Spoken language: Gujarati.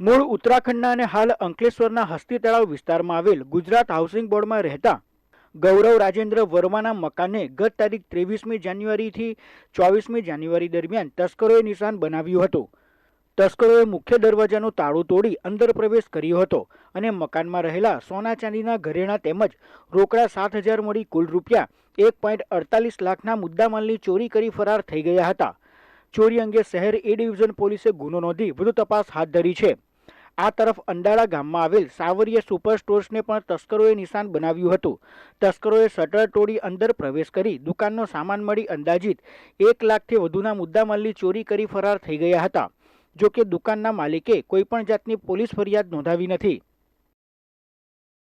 મૂળ ઉત્તરાખંડના અને હાલ અંકલેશ્વરના હસ્તી તળાવ વિસ્તારમાં આવેલ ગુજરાત હાઉસિંગ બોર્ડમાં રહેતા ગૌરવ રાજેન્દ્ર વર્માના મકાને ગત તારીખ ત્રેવીસમી જાન્યુઆરીથી ચોવીસમી જાન્યુઆરી દરમિયાન તસ્કરોએ નિશાન બનાવ્યું હતું. તસ્કરોએ મુખ્ય દરવાજાનું તાળું તોડી અંદર પ્રવેશ કર્યો હતો અને મકાનમાં રહેલા સોના ચાંદીના ઘરેણા તેમજ રોકડા સાત હજાર મળી કુલ રૂપિયા એક પોઈન્ટ અડતાલીસ લાખના મુદ્દામાલની ચોરી કરી ફરાર થઈ ગયા હતા. ચોરી અંગે શહેર એ ડિવિઝન પોલીસે ગુનો નોંધી વધુ તપાસ હાથ ધરી છે. આ તરફ અંડાળા ગામમાં આવેલ સાવરિયા સુપર સ્ટોર્સને પણ તસ્કરોએ નિશાન બનાવ્યું હતું. તસ્કરોએ શટર તોડી અંદર પ્રવેશ કરી દુકાનનો સામાન મળી અંદાજિત એક લાખથી વધુના મુદ્દામાલની ચોરી કરી ફરાર થઈ ગયા હતા. જો કે દુકાનના માલિકે કોઈપણ જાતની પોલીસ ફરિયાદ નોંધાવી નથી.